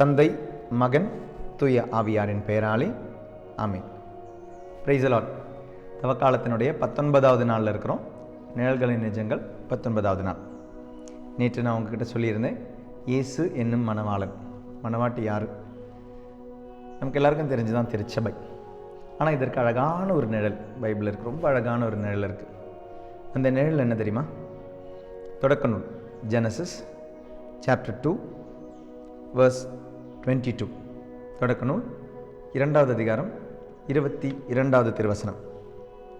தந்தை மகன் தூய ஆவியாரின் பெயராலே ஆமென். பிரைசலாட் தவக்காலத்தினுடைய பத்தொன்பதாவது நாளில் இருக்கிறோம். நிழல்களின் நிஜங்கள் பத்தொன்பதாவது நாள். நேற்று நான் உங்ககிட்ட சொல்லியிருந்தேன் இயேசு என்னும் மணவாளன். மணவாட்டி யார்? நமக்கு எல்லாருக்கும் தெரிஞ்சு தான் திருச்சபை. ஆனால் இதற்கு அழகான ஒரு நிழல் பைபிள் இருக்குது ரொம்ப அழகான ஒரு நிழல் இருக்குது அந்த நிழல் என்ன தெரியுமா? தொடக்க நூல். Genesis chapter two verse twenty two தொடக்க நூல் இரண்டாவது அதிகாரம் இருபத்தி இரண்டாவது திருவசனம்.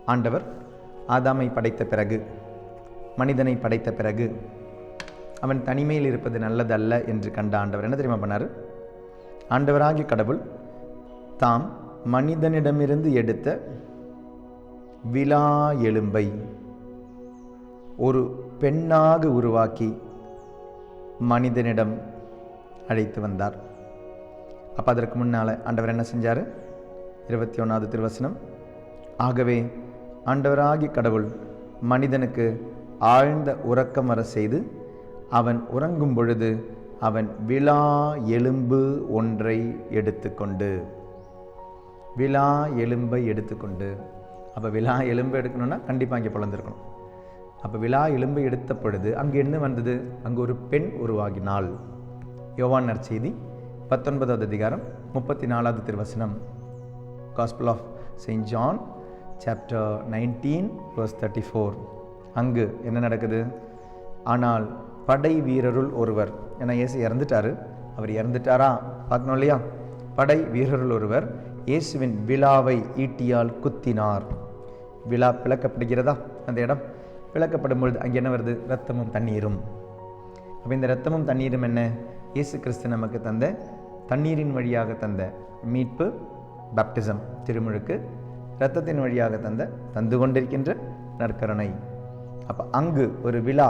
ஆண்டவர் ஆதாமை படைத்த பிறகு மனிதனை படைத்த பிறகு அவன் தனிமையில் இருப்பது நல்லதல்ல என்று கண்ட ஆண்டவர் என்ன தெரியுமா பண்ணார்? ஆண்டவராகிய கடவுள் தாம் மனிதனிடமிருந்து எடுத்த விலா எலும்பை ஒரு பெண்ணாக உருவாக்கி மனிதனிடம் அழைத்து வந்தார். அப்போ அதற்கு முன்னால் ஆண்டவர் என்ன செஞ்சார்? இருபத்தி ஒன்றாவது திருவசனம். ஆகவே ஆண்டவராகி கடவுள் மனிதனுக்கு ஆழ்ந்த உறக்கம் வர செய்து அவன் உறங்கும் பொழுது அவன் விழா எலும்பு ஒன்றை எடுத்துக்கொண்டு விழா எலும்பை எடுத்துக்கொண்டு அப்போ விழா எலும்பு எடுக்கணும்னா கண்டிப்பாக இங்கே பிறந்திருக்கணும். அப்போ விழா எலும்பை எடுத்த பொழுது அங்கே என்ன வந்தது? அங்கே ஒரு பெண் உருவாகினாள். யோவான் நற்செய்தி பத்தொன்பதாவது அதிகாரம் முப்பத்தி நாலாவது திருவசனம். Gospel of saint John chapter nineteen plus thirty four அங்கு என்ன நடக்குது? ஆனால் படை வீரருள் ஒருவர் ஏன்னா இயேசு இறந்துட்டாரு. அவர் இறந்துட்டாரா? பார்க்கணும் இல்லையா? படை வீரருள் ஒருவர் இயேசுவின் விழாவை ஈட்டியால் குத்தினார். விழா பிளக்கப்படுகிறதா? அந்த இடம் பிளக்கப்படும் பொழுது அங்கே என்ன வருது? ரத்தமும் தண்ணீரும். அப்போ இந்த ரத்தமும் தண்ணீரும் என்ன? இயேசு கிறிஸ்து நமக்கு தந்த தண்ணீரின் வழியாக தந்த மீட்பு பேப்டிசம் திருமுழுக்கு இரத்தத்தின் வழியாக தந்த தந்து கொண்டிருக்கின்ற நற்கரணை. அப்போ அங்கு ஒரு விழா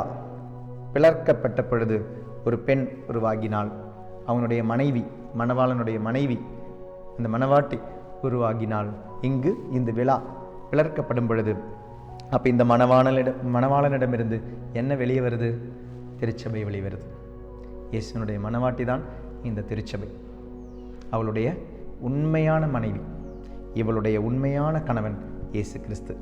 பிளர்க்கப்பட்ட பொழுது ஒரு பெண் உருவாகினாள். அவனுடைய மனைவி மணவாளனுடைய மனைவி அந்த மணவாட்டி உருவாகினாள். இங்கு இந்த விழா பிளர்க்கப்படும் பொழுது அப்போ இந்த மணவாளனிடம் மணவாளனிடமிருந்து என்ன வெளியே வருது? திருச்சபை வெளியே வருது. இயேசுனுடைய மணவாட்டி தான் இந்த திருச்சபை. அவளுடைய உண்மையான மனைவி இவளுடைய உண்மையான கணவன் இயேசு கிறிஸ்து.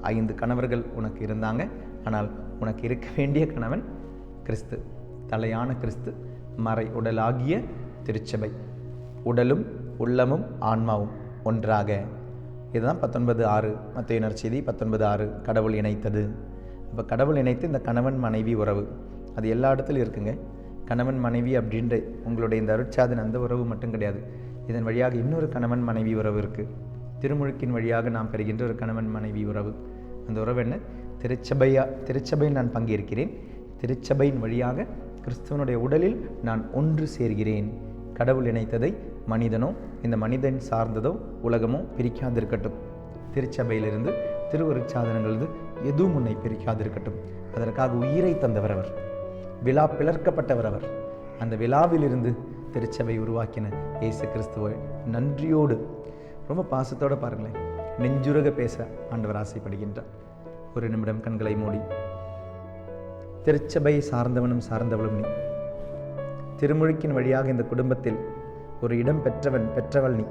ஐந்து கணவர்கள் உனக்கு இருந்தாங்க ஆனால் உனக்கு இருக்க வேண்டிய கணவன் கிறிஸ்து. தலையான கிறிஸ்து மறை உடலாகிய திருச்சபை. உடலும் உள்ளமும் ஆன்மாவும் ஒன்றாக. இதுதான் பத்தொன்பது ஆறு மத்திய செய்தி பத்தொன்பது ஆறு. கடவுள் இணைத்தது. அப்போ கடவுள் இணைத்து இந்த கணவன் மனைவி உறவு அது எல்லா இடத்துலையும் இருக்குங்க. கணவன் மனைவி அப்படின்ற உங்களுடைய இந்த அருட்சாதன் அந்த உறவு மட்டும் கிடையாது. இதன் வழியாக இன்னொரு கணவன் மனைவி உறவு இருக்குது திருமுழுக்கின் வழியாக நாம் பெறுகின்ற ஒரு கணவன் மனைவி உறவு. அந்த உறவு என்ன? திருச்சபையா திருச்சபையில் நான் பங்கேற்கிறேன். திருச்சபையின் வழியாக கிறிஸ்துவனுடைய உடலில் நான் ஒன்று சேர்கிறேன். கடவுள் இணைத்ததை மனிதனோ இந்த மனிதன் சார்ந்ததோ உலகமோ பிரிக்காதிருக்கட்டும். திருச்சபையிலிருந்து திருவருட்சாதனங்களிலிருந்து எதுவும் உன்னை பிரிக்காதிருக்கட்டும். அதற்காக உயிரை தந்தவர் அவர். விழா பிளர்க்கப்பட்டவர் அவர். அந்த விழாவிலிருந்து திருச்சபை உருவாக்கின இயேசு கிறிஸ்துவை நன்றியோடு ரொம்ப பாசத்தோடு பாருங்களேன் நெஞ்சுருக பேச ஆண்டவர் ஆசைப்படுகின்றார். ஒரு நிமிடம் கண்களை மூடி. திருச்சபை சார்ந்தவனும் சார்ந்தவளும் நீ. திருமுழுக்கின் வழியாக இந்த குடும்பத்தில் ஒரு இடம் பெற்றவன் பெற்றவள் நீ.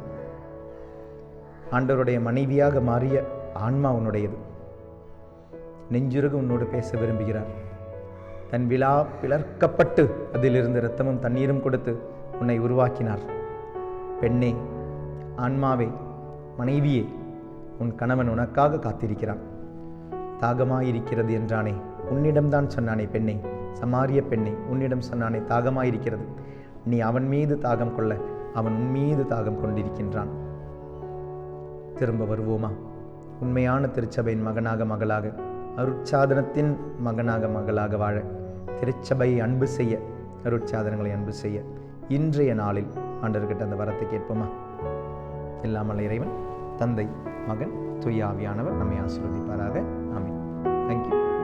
ஆண்டவருடைய மனைவியாக மாறிய ஆன்மா உன்னுடையது. நெஞ்சுருக உன்னோடு பேச விரும்புகிறார். தன் விழா பிளர்க்கப்பட்டு அதிலிருந்து இரத்தமும் தண்ணீரும் கொடுத்து உன்னை உருவாக்கினார். பெண்ணே ஆன்மாவே மனைவியே உன் கணவன் உனக்காக காத்திருக்கிறான். தாகமாயிருக்கிறது என்றானே உன்னிடம்தான் சொன்னானே பெண்ணே சமாரிய பெண்ணே உன்னிடம் சொன்னானே தாகமாயிருக்கிறது. நீ அவன் மீது தாகம் கொள்ள அவன் உன் மீது தாகம் கொண்டிருக்கின்றான். திரும்ப வருவோமா? உண்மையான திருச்சபையின் மகனாக மகளாக அருட்சாதனத்தின் மகனாக மகளாக வாழ. திருச்சபையை அன்பு செய்ய அருட்சாதனங்களை அன்பு செய்ய இன்றைய நாளில் ஆண்டர்கிட்ட அந்த வரத்தை கேட்போமா? இல்லாமல் இறைவன் தந்தை மகன் துயாவியானவர் நம்மை ஆசீர்வதிப்பாராக. ஆமீன். தேங்க்யூ